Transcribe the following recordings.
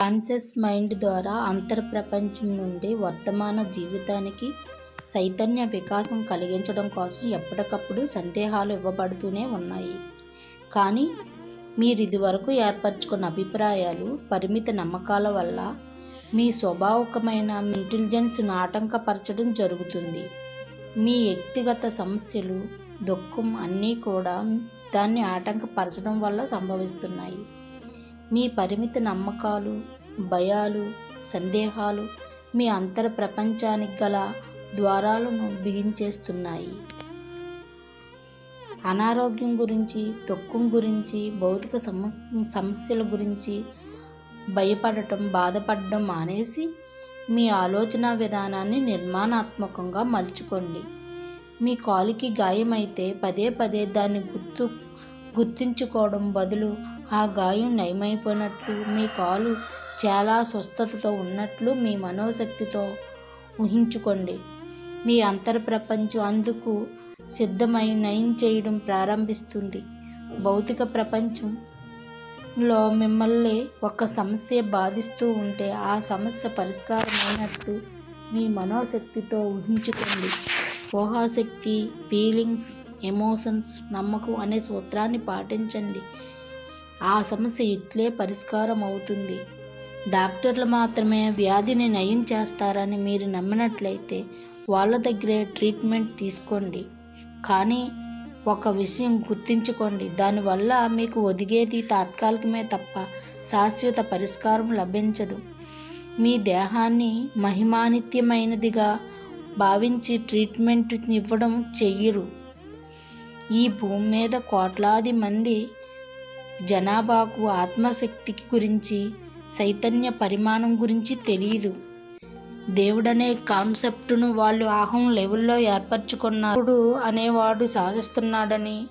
Conscious mind ద్వారా అంతర్ప్రపంచం నుండి వర్తమాన జీవితానికి చైతన్య వికాసం కలిగించడం కోసం ఎప్పటికప్పుడు సందేహాలు ఇవ్వబడుతూనే ఉన్నాయి. కానీ మీరు ఇదివరకు ఏర్పరచుకున్న అభిప్రాయాలు పరిమిత నమ్మకాల వల్ల మీ స్వభావకమైన ఇంటెలిజెన్స్ను ఆటంకపరచడం జరుగుతుంది. మీ వ్యక్తిగత సమస్యలు దుఃఖం అన్నీ కూడా దాన్ని ఆటంకపరచడం వల్ల సంభవిస్తున్నాయి. మీ పరిమిత నమ్మకాలు భయాలు సందేహాలు మీ అంతర ప్రపంచానికి గల ద్వారాలను బిగించేస్తున్నాయి. అనారోగ్యం గురించి దుఃఖం గురించి భౌతిక సమ సమస్యల గురించి భయపడటం బాధపడడం మానేసి మీ ఆలోచన విధానాన్ని నిర్మాణాత్మకంగా మలుచుకోండి. మీ కాలుకి గాయమైతే పదే పదే దాన్ని గుర్తు గుర్తించుకోవడం బదులు ఆ గాయం నయమైపోయినట్లు మీ కాలు చాలా స్వస్థతతో ఉన్నట్లు మీ మనోశక్తితో ఊహించుకోండి. మీ అంతర ప్రపంచం అందుకు సిద్ధమై నయం చేయడం ప్రారంభిస్తుంది. భౌతిక ప్రపంచంలో మిమ్మల్ని ఒక సమస్య బాధిస్తూ ఉంటే ఆ సమస్య పరిష్కారమైనట్టు మీ మనోశక్తితో ఊహించుకోండి. ఊహాశక్తి ఫీలింగ్స్ ఎమోషన్స్ నమ్మకం అనే సూత్రాన్ని పాటించండి. ఆ సమస్య ఇట్లే పరిష్కారం అవుతుంది. డాక్టర్లు మాత్రమే వ్యాధిని నయం చేస్తారని మీరు నమ్మినట్లయితే వాళ్ళ దగ్గరే ట్రీట్మెంట్ తీసుకోండి. కానీ ఒక విషయం గుర్తించుకోండి. దానివల్ల మీకు ఒదిగేది తాత్కాలికమే తప్ప శాశ్వత పరిష్కారం లభించదు. మీ దేహాన్ని మహిమానిత్యమైనదిగా భావించి ట్రీట్మెంట్ ఇవ్వడం చెయ్యరు. ఈ భూమి మీద కోట్లాది మంది జనాభాకు ఆత్మశక్తికి గురించి చైతన్య పరిమాణం గురించి తెలియదు దేవుడనే కాన్సెప్టును వాళ్ళు ఆహం లెవెల్లో ఏర్పరచుకున్నప్పుడు అనేవాడు సాధిస్తున్నాడని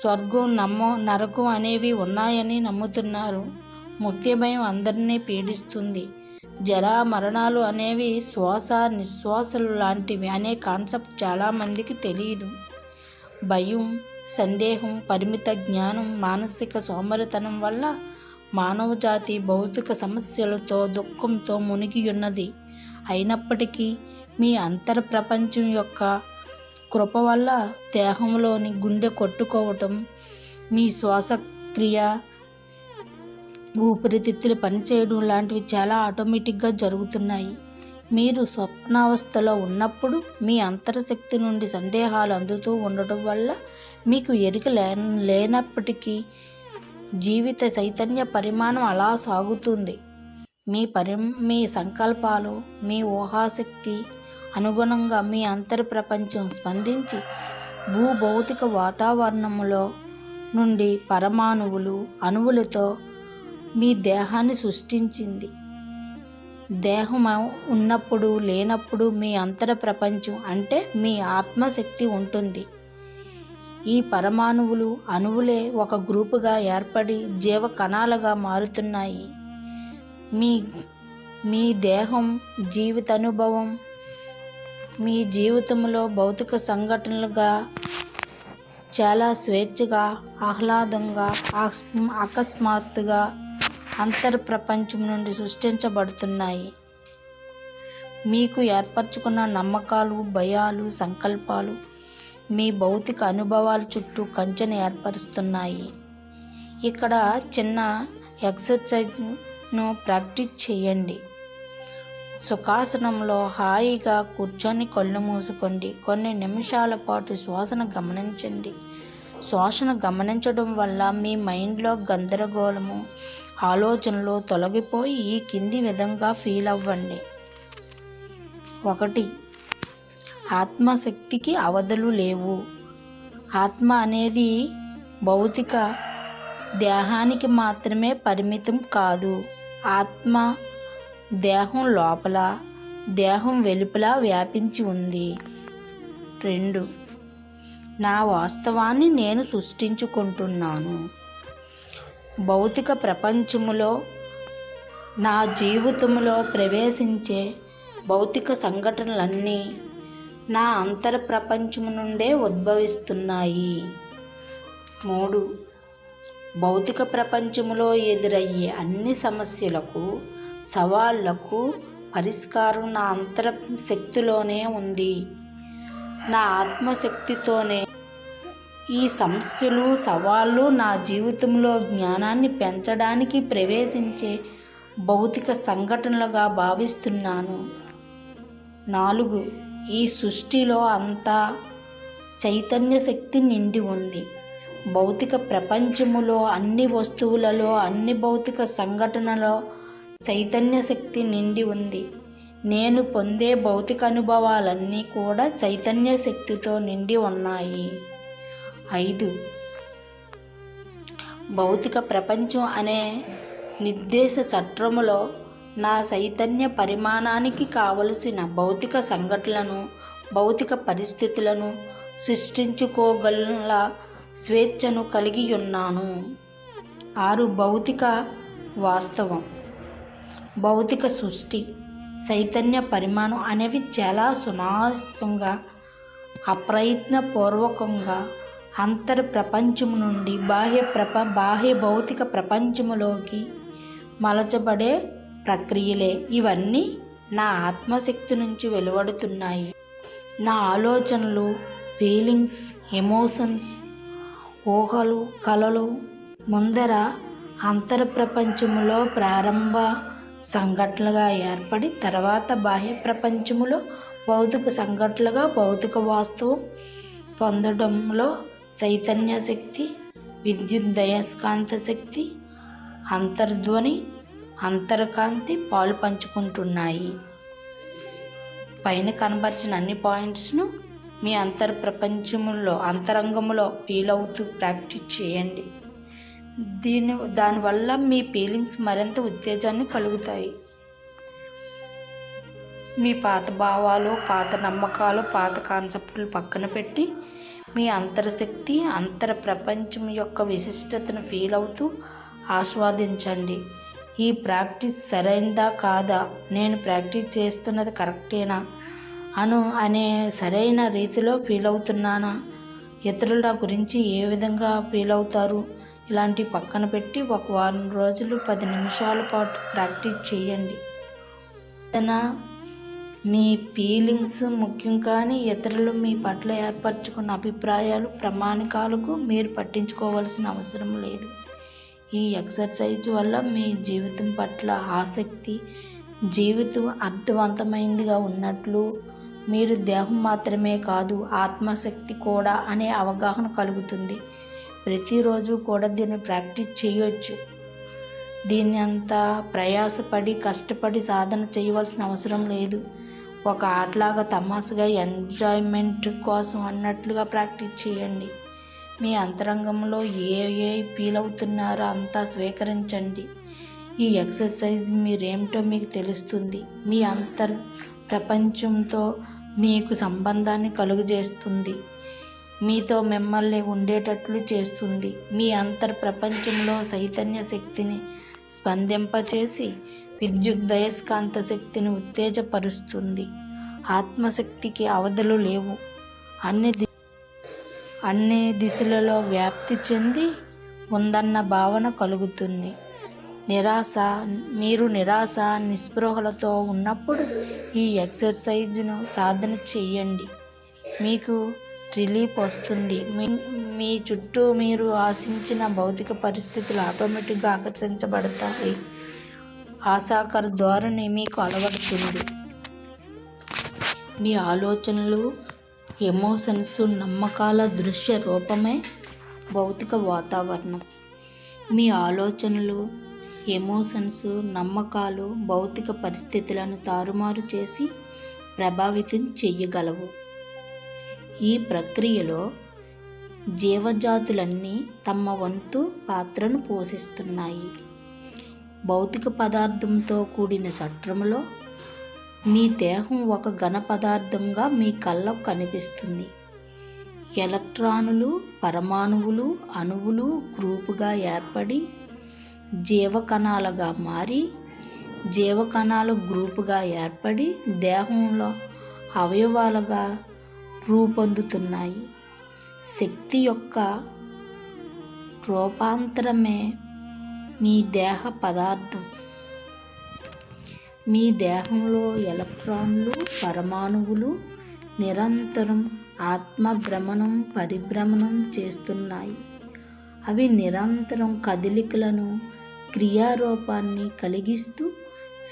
స్వర్గం నమ్మో నరకం అనేవి ఉన్నాయని నమ్ముతున్నారు. ముత్యభయం అందరినీ పీడిస్తుంది. జరా మరణాలు అనేవి శ్వాస నిశ్వాసలు లాంటివి అనే కాన్సెప్ట్ చాలామందికి తెలియదు భయం సందేహం పరిమిత జ్ఞానం మానసిక సోమరితనం వల్ల మానవ జాతి భౌతిక సమస్యలతో దుఃఖంతో మునిగి ఉన్నది అయినప్పటికీ మీ అంతర ప్రపంచం యొక్క కృప వల్ల దేహంలోని గుండె కొట్టుకోవటం మీ శ్వాసక్రియ ఊపిరితిత్తులు పనిచేయడం లాంటివి చాలా ఆటోమేటిక్గా జరుగుతున్నాయి. మీరు స్వప్నావస్థలో ఉన్నప్పుడు మీ అంతరశక్తి నుండి సందేహాలు అందుతూ ఉండటం వల్ల మీకు ఎరుక లే లేనప్పటికీ జీవిత చైతన్య పరిమాణం అలా సాగుతుంది. మీ పరి మీ సంకల్పాలు మీ ఊహాశక్తి అనుగుణంగా మీ అంతర్ ప్రపంచం స్పందించి భూభౌతిక వాతావరణంలో నుండి పరమాణువులు అణువులతో మీ దేహాన్ని సృష్టించింది. దేహం ఉన్నప్పుడు లేనప్పుడు మీ అంతర ప్రపంచం అంటే మీ ఆత్మశక్తి ఉంటుంది. ఈ పరమాణువులు అణువులే ఒక గ్రూపుగా ఏర్పడి జీవ కణాలుగా మారుతున్నాయి. మీ మీ దేహం జీవితానుభవం మీ జీవితంలో భౌతిక సంఘటనలుగా చాలా స్వేచ్ఛగా ఆహ్లాదంగా అకస్మాత్తుగా అంతర్ ప్రపంచం నుండి సృష్టించబడుతున్నాయి. మీకు ఏర్పరచుకున్న నమ్మకాలు భయాలు సంకల్పాలు మీ భౌతిక అనుభవాల చుట్టూ కంచెను ఏర్పరుస్తున్నాయి. ఇక్కడ చిన్న ఎక్సర్సైజ్ను ప్రాక్టీస్ చేయండి. సుఖాసనంలో హాయిగా కూర్చొని కళ్ళు మూసుకోండి. కొన్ని నిమిషాల పాటు శ్వాసన గమనించండి. శ్వాసన గమనించడం వల్ల మీ మైండ్లో గందరగోళము ఆలోచనలు తొలగిపోయి ఈ కింది విధంగా ఫీల్ అవ్వండి. ఒకటి ఆత్మశక్తికి అవధులు లేవు. ఆత్మ అనేది భౌతిక దేహానికి మాత్రమే పరిమితం కాదు. ఆత్మ దేహం లోపల దేహం వెలుపల వ్యాపించి ఉంది. రెండు. నా వాస్తవాన్ని నేను సృష్టించుకుంటున్నాను. భౌతిక ప్రపంచములో నా జీవితంలో ప్రవేశించే భౌతిక సంఘటనలన్నీ నా అంతర ప్రపంచం నుండే ఉద్భవిస్తున్నాయి. మూడు భౌతిక ప్రపంచంలో ఎదురయ్యే అన్ని సమస్యలకు సవాళ్ళకు పరిష్కారం నా అంతర శక్తిలోనే ఉంది. నా ఆత్మశక్తితోనే ఈ సమస్యలు సవాళ్ళు నా జీవితంలో జ్ఞానాన్ని పెంచడానికి ప్రవేశించే భౌతిక సంఘటనలుగా భావిస్తున్నాను. నాలుగు ఈ సృష్టిలో అంతా చైతన్య శక్తి నిండి ఉంది. భౌతిక ప్రపంచములో అన్ని వస్తువులలో అన్ని భౌతిక సంఘటనలో చైతన్య శక్తి నిండి ఉంది. నేను పొందే భౌతిక అనుభవాలన్నీ కూడా చైతన్య శక్తితో నిండి ఉన్నాయి. ఐదు. భౌతిక ప్రపంచం అనే నిర్దేశ చట్రములో నా చైతన్య పరిమాణానికి కావలసిన భౌతిక సంఘటనలను భౌతిక పరిస్థితులను సృష్టించుకోగల స్వేచ్ఛను కలిగి ఉన్నాను ఆరు భౌతిక వాస్తవం. భౌతిక సృష్టి చైతన్య పరిమాణం అనేవి చాలా సునాసంగా అప్రయత్నపూర్వకంగా అంతర్ ప్రపంచం నుండి బాహ్య ప్రప బాహ్య భౌతిక ప్రపంచములోకి మలచబడే ప్రక్రియలే ఇవన్నీ నా ఆత్మశక్తి నుంచి వెలువడుతున్నాయి. నా ఆలోచనలు ఫీలింగ్స్ ఎమోషన్స్ ఊహలు కళలు ముందర అంతర ప్రపంచములో ప్రారంభ సంఘటనలుగా ఏర్పడి తర్వాత బాహ్య ప్రపంచములో భౌతిక సంఘటనలుగా భౌతిక వాస్తవం పొందడంలో చైతన్య శక్తి విద్యుత్ దయస్కాంత శక్తి అంతర్ధ్వని అంతర్కాంతి పాలు పంచుకుంటున్నాయి. పైన కనబరిచిన అన్ని పాయింట్స్ను మీ అంతర్ ప్రపంచంలో అంతరంగంలో ఫీల్ అవుతూ ప్రాక్టీస్ చేయండి. దీని దానివల్ల మీ ఫీలింగ్స్ మరింత ఉత్తేజాన్ని కలుగుతాయి. మీ పాత భావాలు పాత నమ్మకాలు పాత కాన్సెప్టులు పక్కన పెట్టి మీ అంతరశక్తి అంతర ప్రపంచం యొక్క విశిష్టతను ఫీల్ అవుతూ ఆస్వాదించండి. ఈ ప్రాక్టీస్ సరైనదా కాదా? నేను ప్రాక్టీస్ చేస్తున్నది కరెక్టేనా? అను అనే సరైన రీతిలో ఫీల్ అవుతున్నానా? ఇతరుల నా గురించి ఏ విధంగా ఫీల్ అవుతారు? ఇలాంటి పక్కన పెట్టి ఒక వారం రోజులు పది నిమిషాల పాటు ప్రాక్టీస్ చేయండి. మీ ఫీలింగ్స్ ముఖ్యం కానీ ఇతరులు మీ పట్ల ఏర్పరచుకున్న అభిప్రాయాలు ప్రామాణికాలకు మీరు పట్టించుకోవాల్సిన అవసరం లేదు. ఈ ఎక్సర్సైజ్ వల్ల మీ జీవితం పట్ల ఆసక్తి జీవితం అర్థవంతమైనదిగా ఉన్నట్లు మీరు దేహం మాత్రమే కాదు ఆత్మశక్తి కూడా అనే అవగాహన కలుగుతుంది. ప్రతిరోజు కూడా దీన్ని ప్రాక్టీస్ చేయవచ్చు దీన్ని అంత ప్రయాసపడి కష్టపడి సాధన చేయవలసిన అవసరం లేదు. ఒక ఆటలాగా తమాసగా ఎంజాయ్మెంట్ కోసం అన్నట్లుగా ప్రాక్టీస్ చేయండి. మీ అంతరంగంలో ఏ ఏ ఫీల్ అవుతున్నారో అంతా స్వీకరించండి. ఈ ఎక్సర్సైజ్ మీరేమిటో మీకు తెలుస్తుంది. మీ అంతర్ ప్రపంచంతో మీకు సంబంధాన్ని కలుగజేస్తుంది. మీతో మిమ్మల్ని ఉండేటట్లు చేస్తుంది. మీ అంతర్ ప్రపంచంలో చైతన్య శక్తిని స్పందింపచేసి విద్యుత్ దయస్కాంత శక్తిని ఉత్తేజపరుస్తుంది. ఆత్మశక్తికి అవధులు లేవు. అన్ని అన్ని దిశలలో వ్యాప్తి చెంది ఉందన్న భావన కలుగుతుంది. నిరాశ మీరు నిరాశ నిస్పృహలతో ఉన్నప్పుడు ఈ ఎక్సర్సైజ్ను సాధన చేయండి మీకు రిలీఫ్ వస్తుంది. మీ మీ చుట్టూ మీరు ఆశించిన భౌతిక పరిస్థితులు ఆటోమేటిక్గా ఆకర్షించబడతాయి. ఆశాకర ధోరణి మీకు అలవడుతుంది. మీ ఆలోచనలు ఎమోషన్స్ నమ్మకాల దృశ్య రూపమే భౌతిక వాతావరణం. మీ ఆలోచనలు ఎమోషన్స్ నమ్మకాలు భౌతిక పరిస్థితులను తారుమారు చేసి ప్రభావితం చెయ్యగలవు. ఈ ప్రక్రియలో జీవజాతులన్నీ తమ వంతు పాత్రను పోషిస్తున్నాయి. భౌతిక పదార్థంతో కూడిన చట్రంలో మీ దేహం ఒక ఘన పదార్థంగా మీ కళ్ళకు కనిపిస్తుంది. ఎలక్ట్రానులు పరమాణువులు అణువులు గ్రూపుగా ఏర్పడి జీవకణాలుగా మారి జీవకణాలు గ్రూపుగా ఏర్పడి దేహంలో అవయవాలుగా రూపొందుతున్నాయి. శక్తి యొక్క రూపాంతరమే మీ దేహ పదార్థం. మీ దేహంలో ఎలక్ట్రాన్లు పరమాణువులు నిరంతరం ఆత్మ భ్రమణం పరిభ్రమణం చేస్తున్నాయి. అవి నిరంతరం కదలికలను క్రియారూపాన్ని కలిగిస్తూ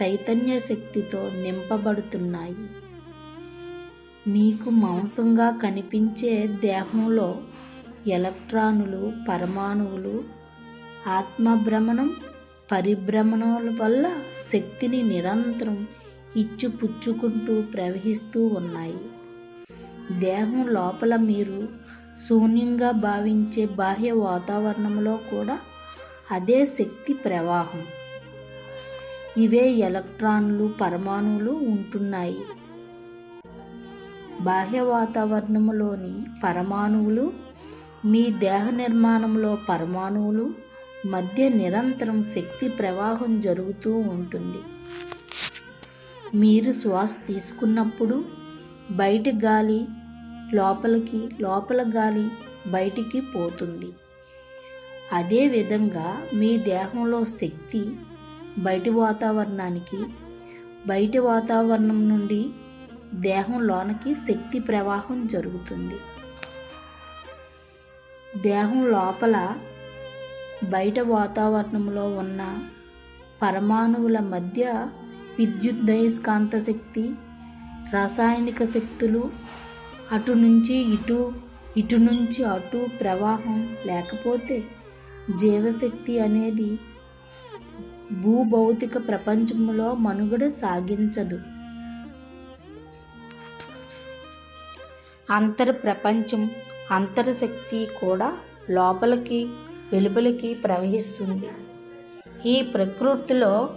చైతన్య శక్తితో నింపబడుతున్నాయి. మీకు మాంసంగా కనిపించే దేహంలో ఎలక్ట్రానులు పరమాణువులు ఆత్మభ్రమణం పరిభ్రమణాల వల్ల శక్తిని నిరంతరం ఇచ్చిపుచ్చుకుంటూ ప్రవహిస్తూ ఉన్నాయి. దేహం లోపల మీరు శూన్యంగా భావించే బాహ్య వాతావరణంలో కూడా అదే శక్తి ప్రవాహం. ఇవే ఎలక్ట్రాన్లు పరమాణువులు ఉంటున్నాయి. బాహ్య వాతావరణంలోని పరమాణువులు మీ దేహ నిర్మాణంలో పరమాణువులు మధ్య నిరంతరం శక్తి ప్రవాహం జరుగుతూ ఉంటుంది. మీరు శ్వాస తీసుకున్నప్పుడు బయట గాలి లోపలికి లోపల గాలి బయటికి పోతుంది. అదేవిధంగా మీ దేహంలో శక్తి బయటి వాతావరణానికి బయటి వాతావరణం నుండి దేహం లోనకి శక్తి ప్రవాహం జరుగుతుంది. దేహం లోపల బయట వాతావరణంలో ఉన్న పరమాణువుల మధ్య విద్యుద్దయస్కాంత శక్తి రాసాయనిక శక్తులు అటు నుంచి ఇటు ఇటు నుంచి అటు ప్రవాహం లేకపోతే జీవశక్తి అనేది భూభౌతిక ప్రపంచంలో మనుగడ సాగించదు. అంతర ప్రపంచం అంతరశక్తి కూడా లోపలికి వెలుపలికి ప్రవహిస్తుంది. ఈ ప్రకృతిలో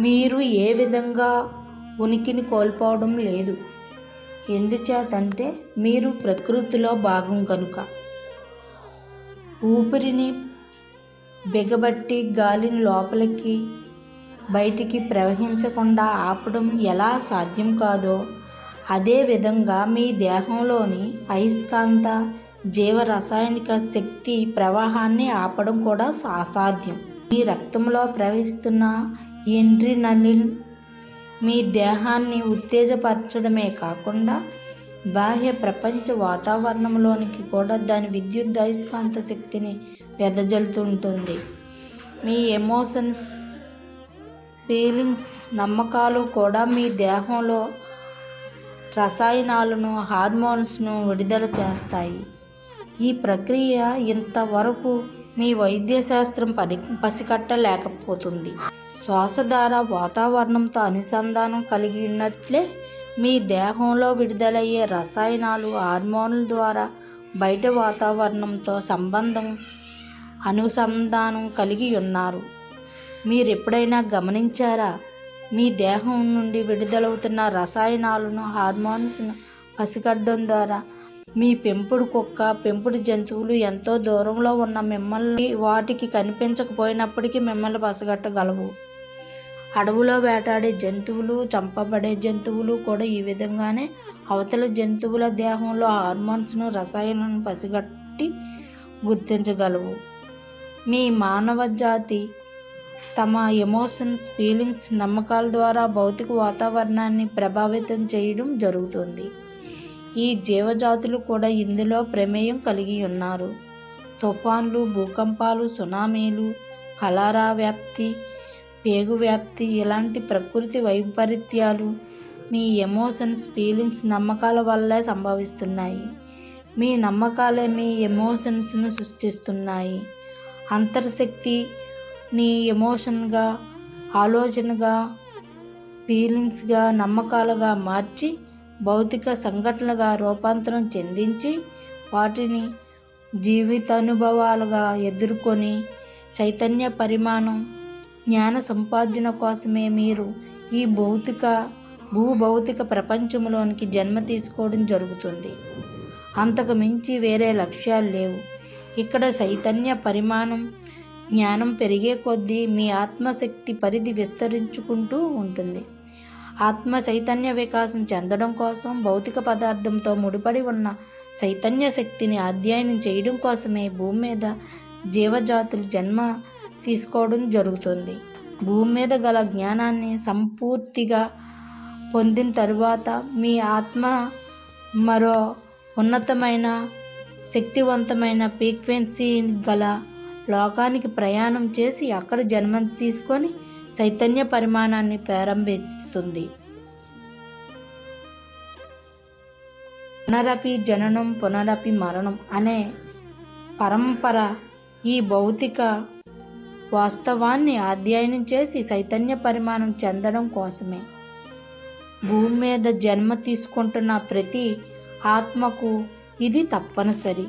మీరు ఏ విధంగా ఉనికిని కోల్పోవడం లేదు. ఎందుచేతంటే మీరు ప్రకృతిలో భాగం కనుక. ఊపిరిని బిగబట్టి గాలిని లోపలికి బయటికి ప్రవహించకుండా ఆపడం ఎలా సాధ్యం కాదో అదేవిధంగా మీ దేహంలోని అయస్కాంత జీవ రసాయనిక శక్తి ప్రవాహాన్ని ఆపడం కూడా అసాధ్యం. మీ రక్తంలో ప్రవహిస్తున్న ఎండ్రినలిన్ మీ దేహాన్ని ఉత్తేజపరచడమే కాకుండా బాహ్య ప్రపంచ వాతావరణంలోనికి కూడా దాని విద్యుత్ అయస్కాంత శక్తిని వెదజల్లుతుంటుంది మీ ఎమోషన్స్ ఫీలింగ్స్ నమ్మకాలు కూడా మీ దేహంలో రసాయనాలను హార్మోన్స్ను విడుదల చేస్తాయి. ఈ ప్రక్రియ ఇంతవరకు మీ వైద్యశాస్త్రం పని పసికట్టలేకపోతుంది. శ్వాస ద్వారా వాతావరణంతో అనుసంధానం కలిగి ఉన్నట్లే మీ దేహంలో విడుదలయ్యే రసాయనాలు హార్మోన్ల ద్వారా బయట వాతావరణంతో సంబంధం అనుసంధానం కలిగి ఉన్నారు. మీరు ఎప్పుడైనా గమనించారా? మీ దేహం నుండి విడుదలవుతున్న రసాయనాలను హార్మోన్స్ను పసిగట్టడం ద్వారా మీ పెంపుడు కుక్క పెంపుడు జంతువులు ఎంతో దూరంలో ఉన్న మిమ్మల్ని వాటికి కనిపించకపోయినప్పటికీ మిమ్మల్ని పసగట్టగలవు. అడవులో వేటాడే జంతువులు చంపబడే జంతువులు కూడా ఈ విధంగానే అవతల జంతువుల దేహంలో హార్మోన్స్ను రసాయనాలను పసిగట్టి గుర్తించగలవు. మీ మానవ జాతి తమ ఎమోషన్స్ ఫీలింగ్స్ నమ్మకాల ద్వారా భౌతిక వాతావరణాన్ని ప్రభావితం చేయడం జరుగుతుంది. ఈ జీవజాతులు కూడా ఇందులో ప్రమేయం కలిగి ఉన్నారు. తుఫాన్లు భూకంపాలు సునామీలు కలారా వ్యాప్తి పేగు వ్యాప్తి ఇలాంటి ప్రకృతి వైపరీత్యాలు మీ ఎమోషన్స్ ఫీలింగ్స్ నమ్మకాల వల్లే సంభవిస్తున్నాయి. మీ నమ్మకాలే మీ ఎమోషన్స్ను సృష్టిస్తున్నాయి. అంతర్శక్తి నీ ఎమోషన్గా ఆలోచనగా ఫీలింగ్స్గా నమ్మకాలుగా మార్చి భౌతిక సంఘటనలుగా రూపాంతరం చెందించి వాటిని జీవితానుభవాలుగా ఎదుర్కొని చైతన్య పరిమాణం జ్ఞాన సంపార్జన కోసమే మీరు ఈ భౌతిక భూభౌతిక ప్రపంచంలోనికి జన్మ తీసుకోవడం జరుగుతుంది. అంతకు మించి వేరే లక్ష్యాలు లేవు. ఇక్కడ చైతన్య పరిమాణం జ్ఞానం పెరిగే కొద్దీ మీ ఆత్మశక్తి పరిధి విస్తరించుకుంటూ ఉంటుంది. ఆత్మ చైతన్య వికాసం చెందడం కోసం భౌతిక పదార్థంతో ముడిపడి ఉన్న చైతన్య శక్తిని అధ్యయనం చేయడం కోసమే భూమి మీద జీవజాతులు జన్మ తీసుకోవడం జరుగుతుంది. భూమి మీద గల జ్ఞానాన్ని సంపూర్తిగా పొందిన తరువాత మీ ఆత్మ మరో ఉన్నతమైన శక్తివంతమైన ఫ్రీక్వెన్సీ గల లోకానికి ప్రయాణం చేసి అక్కడ జన్మ తీసుకొని చైతన్య పరిమాణాన్ని ప్రారంభిస్తుంది పునరపి జననం పునరపి మరణం అనే పరంపర ఈ భౌతిక వాస్తవాన్ని అధ్యయనం చేసి చైతన్య పరిమాణం చెందడం కోసమే. భూమి మీద జన్మ తీసుకుంటున్న ప్రతి ఆత్మకు ఇది తప్పనిసరి.